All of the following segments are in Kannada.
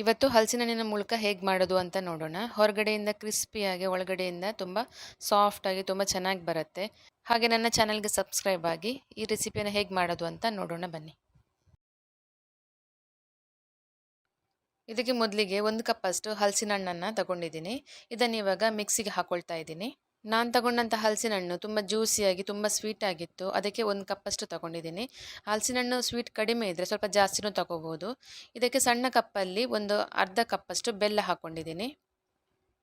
ಇವತ್ತು ಹಲಸಿನ ಹಣ್ಣಿನ ಮುಳ್ಕ ಹೇಗೆ ಮಾಡೋದು ಅಂತ ನೋಡೋಣ. ಹೊರಗಡೆಯಿಂದ ಕ್ರಿಸ್ಪಿಯಾಗಿ, ಒಳಗಡೆಯಿಂದ ತುಂಬ ಸಾಫ್ಟಾಗಿ ತುಂಬ ಚೆನ್ನಾಗಿ ಬರುತ್ತೆ. ಹಾಗೆ ನನ್ನ ಚಾನಲ್ಗೆ ಸಬ್ಸ್ಕ್ರೈಬ್ ಆಗಿ ಈ ರೆಸಿಪಿಯನ್ನು ಹೇಗೆ ಮಾಡೋದು ಅಂತ ನೋಡೋಣ ಬನ್ನಿ. ಇದಕ್ಕೆ ಮೊದಲಿಗೆ ಒಂದು ಕಪ್ಪಷ್ಟು ಹಲಸಿನ ಹಣ್ಣನ್ನು ತಗೊಂಡಿದ್ದೀನಿ. ಇದನ್ನು ಇವಾಗ ಮಿಕ್ಸಿಗೆ ಹಾಕ್ಕೊಳ್ತಾ ಇದ್ದೀನಿ. ನಾನು ತಗೊಂಡಂಥ ಹಲಸಿನ ಹಣ್ಣು ತುಂಬ ಜ್ಯೂಸಿಯಾಗಿ, ತುಂಬ ಸ್ವೀಟ್ ಆಗಿತ್ತು. ಅದಕ್ಕೆ ಒಂದು ಕಪ್ಪಷ್ಟು ತಗೊಂಡಿದ್ದೀನಿ. ಹಲಸಿನ ಹಣ್ಣು ಸ್ವೀಟ್ ಕಡಿಮೆ ಇದ್ದರೆ ಸ್ವಲ್ಪ ಜಾಸ್ತಿನೂ ತಗೋಬೋದು. ಇದಕ್ಕೆ ಸಣ್ಣ ಕಪ್ಪಲ್ಲಿ ಒಂದು ಅರ್ಧ ಕಪ್ಪಷ್ಟು ಬೆಲ್ಲ ಹಾಕ್ಕೊಂಡಿದ್ದೀನಿ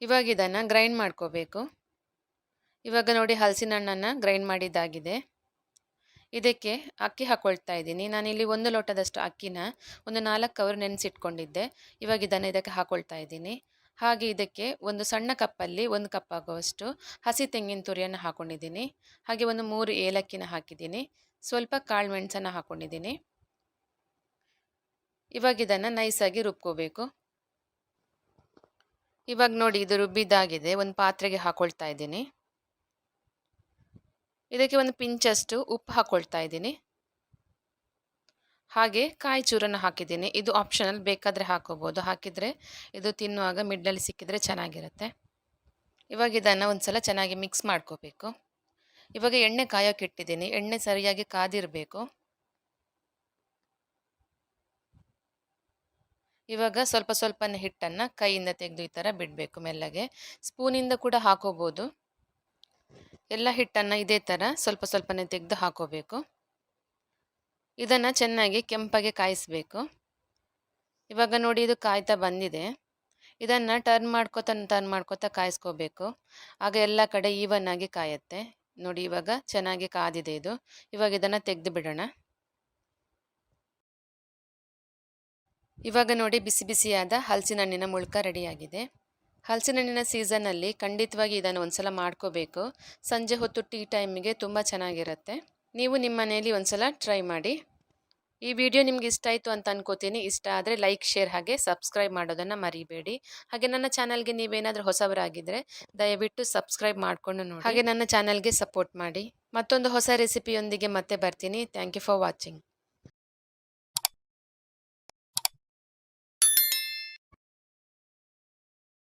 ಇವಾಗ ಇದನ್ನು ಗ್ರೈಂಡ್ ಮಾಡ್ಕೋಬೇಕು. ಇವಾಗ ನೋಡಿ ಹಲಸಿನ ಹಣ್ಣನ್ನು ಗ್ರೈಂಡ್ ಮಾಡಿದ್ದಾಗಿದೆ. ಇದಕ್ಕೆ ಅಕ್ಕಿ ಹಾಕ್ಕೊಳ್ತಾ ಇದ್ದೀನಿ. ನಾನಿಲ್ಲಿ ಒಂದು ಲೋಟದಷ್ಟು ಅಕ್ಕಿನ ಒಂದು ನಾಲ್ಕು ಕವರ್ ನೆನೆಸಿಟ್ಕೊಂಡಿದ್ದೆ. ಇವಾಗ ಇದನ್ನು ಇದಕ್ಕೆ ಹಾಕ್ಕೊಳ್ತಾ ಇದ್ದೀನಿ. ಹಾಗೆ ಇದಕ್ಕೆ ಒಂದು ಸಣ್ಣ ಕಪ್ಪಲ್ಲಿ ಒಂದು ಕಪ್ ಆಗುವಷ್ಟು ಹಸಿ ತೆಂಗಿನ ತುರಿಯನ್ನು ಹಾಕ್ಕೊಂಡಿದ್ದೀನಿ ಹಾಗೆ ಒಂದು ಮೂರು ಏಲಕ್ಕಿನ ಹಾಕಿದ್ದೀನಿ. ಸ್ವಲ್ಪ ಕಾಳು ಮೆಣಸನ್ನು ಹಾಕ್ಕೊಂಡಿದ್ದೀನಿ ಇವಾಗ ಇದನ್ನು ನೈಸಾಗಿ ರುಬ್ಕೋಬೇಕು. ಇವಾಗ ನೋಡಿ ಇದು ರುಬ್ಬಿದ್ದಾಗಿದೆ. ಒಂದು ಪಾತ್ರೆಗೆ ಹಾಕ್ಕೊಳ್ತಾ ಇದ್ದೀನಿ. ಇದಕ್ಕೆ ಒಂದು ಪಿಂಚಷ್ಟು ಉಪ್ಪು ಹಾಕ್ಕೊಳ್ತಾ ಇದ್ದೀನಿ. ಹಾಗೆ ಕಾಯಿ ಚೂರನ್ನು ಹಾಕಿದ್ದೀನಿ. ಇದು ಆಪ್ಷನಲ್ ಬೇಕಾದರೆ ಹಾಕೋಬೋದು. ಹಾಕಿದರೆ ಇದು ತಿನ್ನುವಾಗ ಮಿಡ್ಲಲ್ಲಿ ಸಿಕ್ಕಿದರೆ ಚೆನ್ನಾಗಿರುತ್ತೆ. ಇವಾಗ ಇದನ್ನು ಒಂದು ಸಲ ಚೆನ್ನಾಗಿ ಮಿಕ್ಸ್ ಮಾಡ್ಕೋಬೇಕು. ಇವಾಗ ಎಣ್ಣೆ ಕಾಯೋಕೆ ಇಟ್ಟಿದ್ದೀನಿ. ಎಣ್ಣೆ ಸರಿಯಾಗಿ ಕಾದಿರಬೇಕು. ಇವಾಗ ಸ್ವಲ್ಪ ಸ್ವಲ್ಪನೇ ಹಿಟ್ಟನ್ನು ಕೈಯಿಂದ ತೆಗೆದು ಈ ಥರ ಬಿಡಬೇಕು ಮೆಲ್ಲಗೆ ಸ್ಪೂನಿಂದ ಕೂಡ ಹಾಕೋಬೋದು. ಎಲ್ಲ ಹಿಟ್ಟನ್ನು ಇದೇ ಥರ ಸ್ವಲ್ಪ ಸ್ವಲ್ಪನೇ ತೆಗೆದು ಹಾಕೋಬೇಕು. ಇದನ್ನು ಚೆನ್ನಾಗಿ ಕೆಂಪಾಗೆ ಕಾಯಿಸಬೇಕು. ಇವಾಗ ನೋಡಿ ಇದು ಕಾಯ್ತಾ ಬಂದಿದೆ. ಇದನ್ನು ಟರ್ನ್ ಮಾಡ್ಕೋತ ಟರ್ನ್ ಮಾಡ್ಕೋತಾ ಕಾಯಿಸ್ಕೋಬೇಕು. ಆಗ ಎಲ್ಲ ಕಡೆ ಈವನ್ ಆಗಿ ಕಾಯುತ್ತೆ. ನೋಡಿ ಇವಾಗ ಚೆನ್ನಾಗಿ ಕಾದಿದೆ ಇದು. ಇವಾಗ ಇದನ್ನು ತೆಗೆದು ಬಿಡೋಣ. ಇವಾಗ ನೋಡಿ ಬಿಸಿ ಬಿಸಿಯಾದ ಹಲಸಿನ ಹಣ್ಣಿನ ಮುಳ್ಕ ರೆಡಿಯಾಗಿದೆ. ಹಲಸಿನ ಹಣ್ಣಿನ ಸೀಸನ್ನಲ್ಲಿ ಖಂಡಿತವಾಗಿ ಇದನ್ನು ಒಂದ್ಸಲ ಮಾಡ್ಕೋಬೇಕು. ಸಂಜೆ ಹೊತ್ತು ಟೀ ಟೈಮಿಗೆ ತುಂಬ ಚೆನ್ನಾಗಿರುತ್ತೆ. ನೀವು ನಿಮ್ಮ ಮನೆಯಲ್ಲಿ ಒಂದ್ಸಲ ಟ್ರೈ ಮಾಡಿ. ಈ ವಿಡಿಯೋ ನಿಮ್ಗೆ ಇಷ್ಟ ಆಯಿತು ಅಂತ ಅನ್ಕೋತೀನಿ. ಇಷ್ಟ ಆದರೆ ಲೈಕ್ ಶೇರ್ ಹಾಗೆ ಸಬ್ಸ್ಕ್ರೈಬ್ ಮಾಡೋದನ್ನು ಮರಿಬೇಡಿ. ಹಾಗೆ ನನ್ನ ಚಾನಲ್ಗೆ ನೀವೇನಾದರೂ ಹೊಸವರಾಗಿದ್ದರೆ ದಯವಿಟ್ಟು ಸಬ್ಸ್ಕ್ರೈಬ್ ಮಾಡಿಕೊಂಡು ನೋಡಿ. ಹಾಗೆ ನನ್ನ ಚಾನಲ್ಗೆ ಸಪೋರ್ಟ್ ಮಾಡಿ. ಮತ್ತೊಂದು ಹೊಸ ರೆಸಿಪಿಯೊಂದಿಗೆ ಮತ್ತೆ ಬರ್ತೀನಿ. Thank you for watching